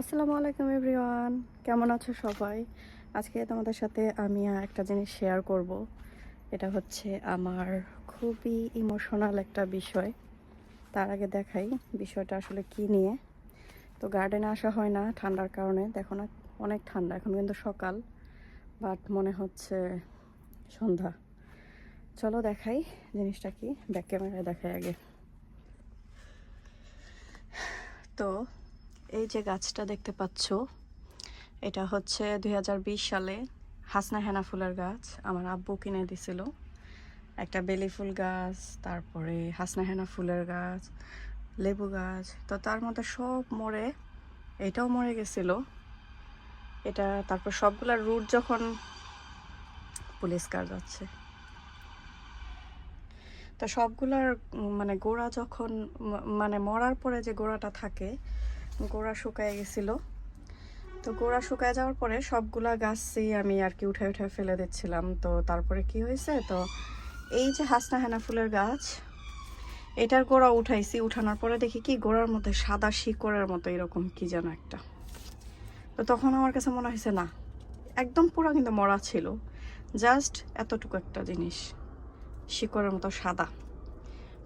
আসসালামু আলাইকুম এভরিওয়ান। কেমন আছো সবাই? আজকে তোমাদের সাথে আমি একটা জিনিস শেয়ার করব। এটা হচ্ছে আমার খুবই ইমোশনাল একটা বিষয়। তার আগে দেখাই বিষয়টা আসলে কি নিয়ে। তো গার্ডেনে আসা হয় না ঠান্ডার কারণে। দেখো না, অনেক ঠান্ডা। এখন কিন্তু সকাল বাট মনে হচ্ছে সন্ধ্যা। চলো দেখাই জিনিসটা কি। ব্যাক ক্যামেরায় দেখাই আগে। তো এই যে গাছটা দেখতে পাচ্ছ, এটা হচ্ছে দুই হাজার বিশ সালে হাসনা হেনা ফুলের গাছ। আমার আব্বু কিনে দিছিল। একটা বেলি ফুল গাছ, তারপরে হাসনা হেনা ফুলের গাছ, লেবু গাছ। তো তার মধ্যে সব মরে, এটাও মরে গেছিল। এটা তারপর সবগুলা রুট যখন পুলিশ কার যাচ্ছে। তো সবগুলার মানে গোড়া যখন মানে মরার পরে যে গোড়াটা থাকে গোড়া শুকায় গেছিল। তো গোড়া শুকায় যাওয়ার পরে সবগুলা গাছই আমি আর কি উঠে উঠে ফেলে দিচ্ছিলাম। তো তারপরে কি হয়েছে? তো এই যে হাসনা হেনা ফুলের গাছ, এটার গোড়া উঠাইছি। উঠানোর পরে দেখি কি গোড়ার মধ্যে সাদা শিকড়ের মতো এরকম কি যেন একটা। তো তখন আমার কাছে মনে হয়েছে, না, একদম পুরো কিন্তু মরা ছিল। জাস্ট এতটুকু একটা জিনিস, শিকড়ের মতো সাদা।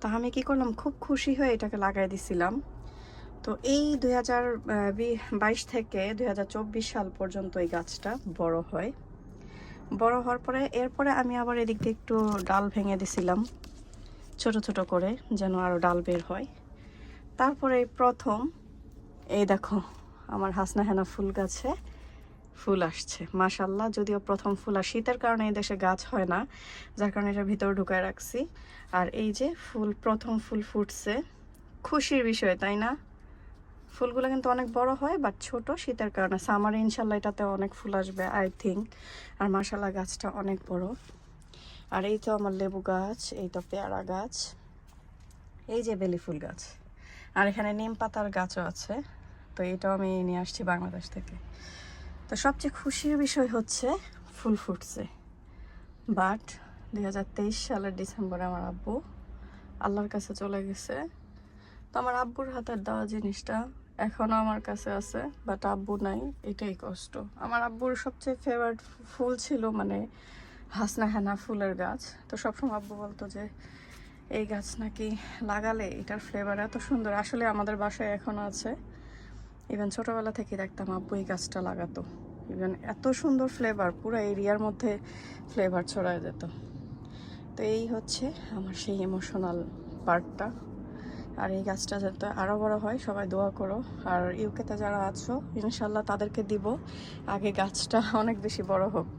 তো আমি কি করলাম, খুব খুশি হয়ে এটাকে লাগাই দিছিলাম। তো এই দুই হাজার বাইশ থেকে দু হাজার চব্বিশ সাল পর্যন্ত এই গাছটা বড় হয়। বড় হওয়ার পরে, এরপরে আমি আবার এদিক দিয়ে একটু ডাল ভেঙে দিছিলাম, ছোট ছোট করে যেন আরও ডাল বের হয়। তারপরে প্রথম, এই দেখো, আমার হাসনা হেনা ফুল গাছে ফুল আসছে। মাশাল্লাহ যদিও প্রথম ফুল আর শীতের কারণে এই দেশে গাছ হয় না, যার কারণে এটার ভিতরে ঢুকায় রাখছি। আর এই যে ফুল, প্রথম ফুল ফুটছে, খুশির বিষয়, তাই না? ফুলগুলো কিন্তু অনেক বড় হয় বাট ছোট শীতের কারণে। সামারে ইনশাল্লাহ এটাতে অনেক ফুল আসবে আই থিঙ্ক আর মাশাল্লাহ গাছটা অনেক বড়। আর এই তো আমার লেবু গাছ, এই তো পেয়ারা গাছ। এই যে বেলি ফুল গাছ। আর এখানে নিম পাতার গাছও আছে, তো এটাও আমি নিয়ে আসছি বাংলাদেশ থেকে। তো সবচেয়ে খুশির বিষয় হচ্ছে ফুল ফুটছে। বাট দুই হাজার তেইশ সালের ডিসেম্বরে আমার আব্বু আল্লাহর কাছে চলে গেছে। তো আমার আব্বুর হাতের দেওয়া জিনিসটা এখনও আমার কাছে আছে বাট আব্বু নাই, এটাই কষ্ট। আমার আব্বুর সবচেয়ে ফেভারিট ফুল ছিল মানে হাসনা হেনা ফুলের গাছ। তো সবসময় আব্বু বলতো যে, এই গাছ নাকি লাগালে এটার ফ্লেভার এত সুন্দর। আসলে আমাদের বাসায় এখনও আছে। ইভেন ছোটবেলা থেকে দেখতাম আব্বু এই গাছটা লাগাতো। ইভেন এত সুন্দর ফ্লেভার পুরো এরিয়ার মধ্যে ফ্লেভার ছড়ায় যেত তো এই হচ্ছে আমার সেই ইমোশনাল পার্টটা আর এই গাছটা যাতে আরও বড় হয়, সবাই দোয়া করো। আর ইউকেতে যারা আছো, ইনশাল্লাহ তাদেরকে দিব। আগে গাছটা অনেক বেশি বড় হোক।